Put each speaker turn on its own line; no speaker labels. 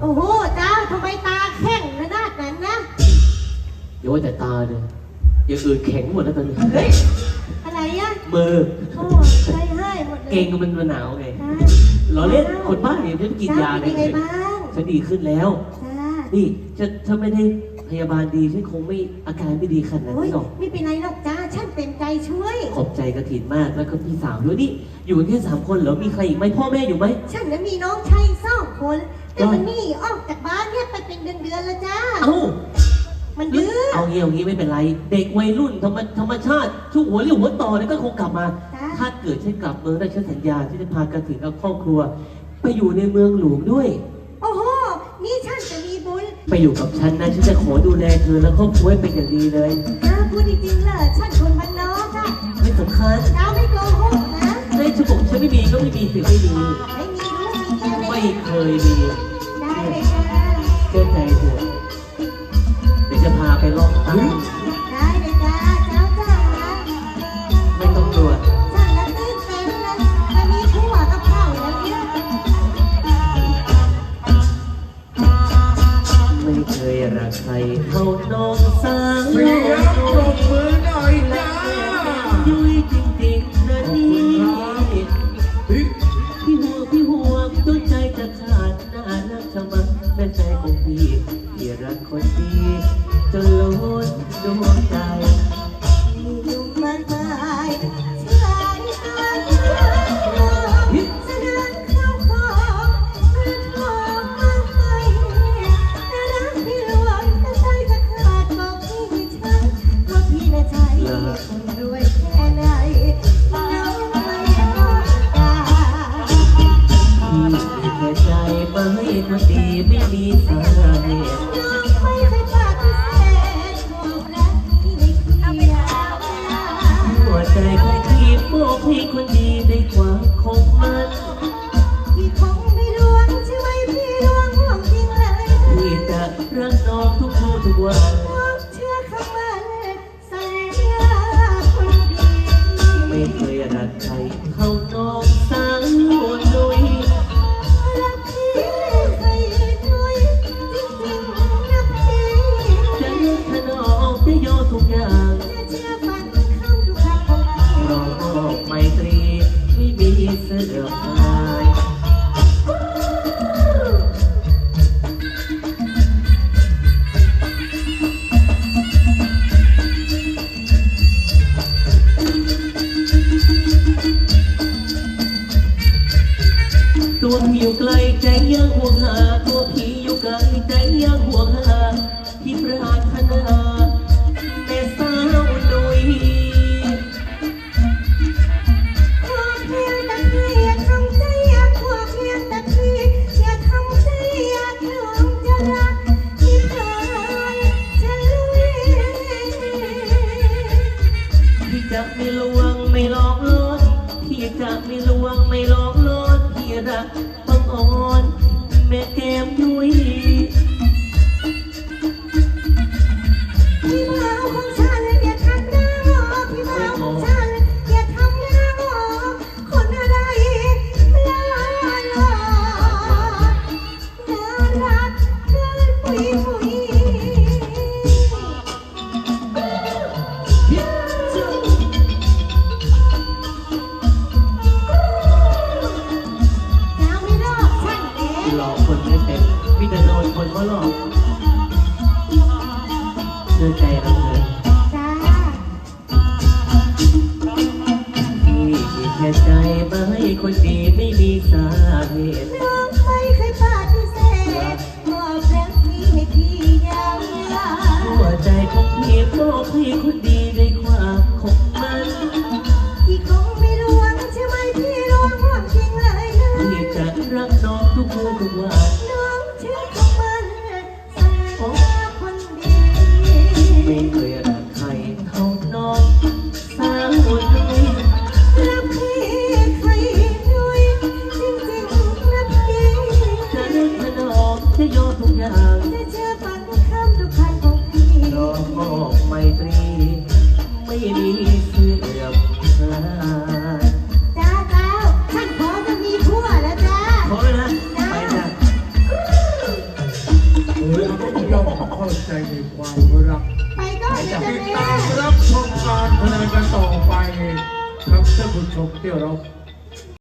โอ้โหจ้าทำไมตาแข็งขนาดนั้นนะ
อย่าว่าแต่ตาเลยอย่างอื่นแข็งหมดแล้วตอนนี้
อะไรอะ
มือ
โอ้ใจให้หมดเลย
เก่งมันมันหนาวไง
จ้า
ล้อเล่นคนบ้าเนี่ยฉันกินยา
จ้า
เล
เป็น
ย
ไงบ้าง
ฉันดีขึ้นแล้ว
จ้า
นี่ฉันถ้าไม่ได้พยาบาลดีฉันคงไม่อาการไม่ดีขนาด
โอ้ย
นี้หรอก
ไม่เป็นไรหรอกจ้าฉันเต็มใจช่วย
ขอบใจกระถินมากแล้วก็พี่สาวด้วยนี่อยู่กันแค่สามคนเหรอมีใครอีกไหมพ่อแม่อยู่ไหม
ฉันน่ะมีน้องชายสองคน แต่มันนี่ออกจากบ้านเนี่ยไปเป็นเดือนๆแล้วจ้า
เอ้า
มันดื้อ
เอางี้เอางี้ไม่เป็นไร เด็กวัยรุ่นธรรมธรรมชาติทุกหัวเรี่ยวหัวต่อเนี่ยก็คงกลับมา
จ้า
ถ้าเกิดฉันกลับเมืองได้ฉันสัญญาที่จะพากระถินกับครอบครัว ไปอยู่ในเมืองหลวงด้วย
โอ้โห นี่ฉันจะมีบุญ
ไปอยู่กับฉันนะฉันจะขอดูแลเธอและครอบครัวให้เป็นอย่างดีเลย
จ้าพูดจริงๆเลยฉันคนบ้านนอกจ้า
ไม่สำคัญ
จ้าไม่โกหกนะ
ในฉันบอกฉันไม่มีก็ไม่มีสิไม่มี
ไม่มีลูกมีเมีย
ไม่
เลย
เคยมี
เลยจ้า
เชื่อใจเถอะเดี๋ยวจะพาไปลองตั้
ได้เลยจ้าเจ้าจ๋า
ไม่ต้องตรวจ
ฉันละตื่นเต้นนะจะมีผัวกับเขาแล้วเนี่ย
ไม่เคยรักใครเท่าน้องสาว
ทุกอย่าง
แม่
แก้
ม ชื่อใจเราเถอะ
จ้า
พี่มีแค่ใจมาให้คนดีไม่มีสาเหตุ
น้องไม่เคยปฏิเสธมอบรักนี้ให้พี่ยาวนาน
หัวใจของพี่มอบให้คนดี ไม่
เค
ยรักใครเท่าน้องสาวนุ้ย
รักพี่ใครด้วยจริงๆนะพี่
จะเล่นถนอมจะยอมทุกอย่าง
จะเชื่อฟังทุกคำทุกคันของพี่
รอมอบไมตรี ไม่มีเสื่อมคลาย
จ้าจ้าฉันขอจะมีผัวแล้วจ้า
พอแล้วนะไปจ้ะ
ย่อมเข้าใจในความรัก
จะ
ติดตามรับชมการพนันกันต่อไปครับท่านผู้ชมที่เรา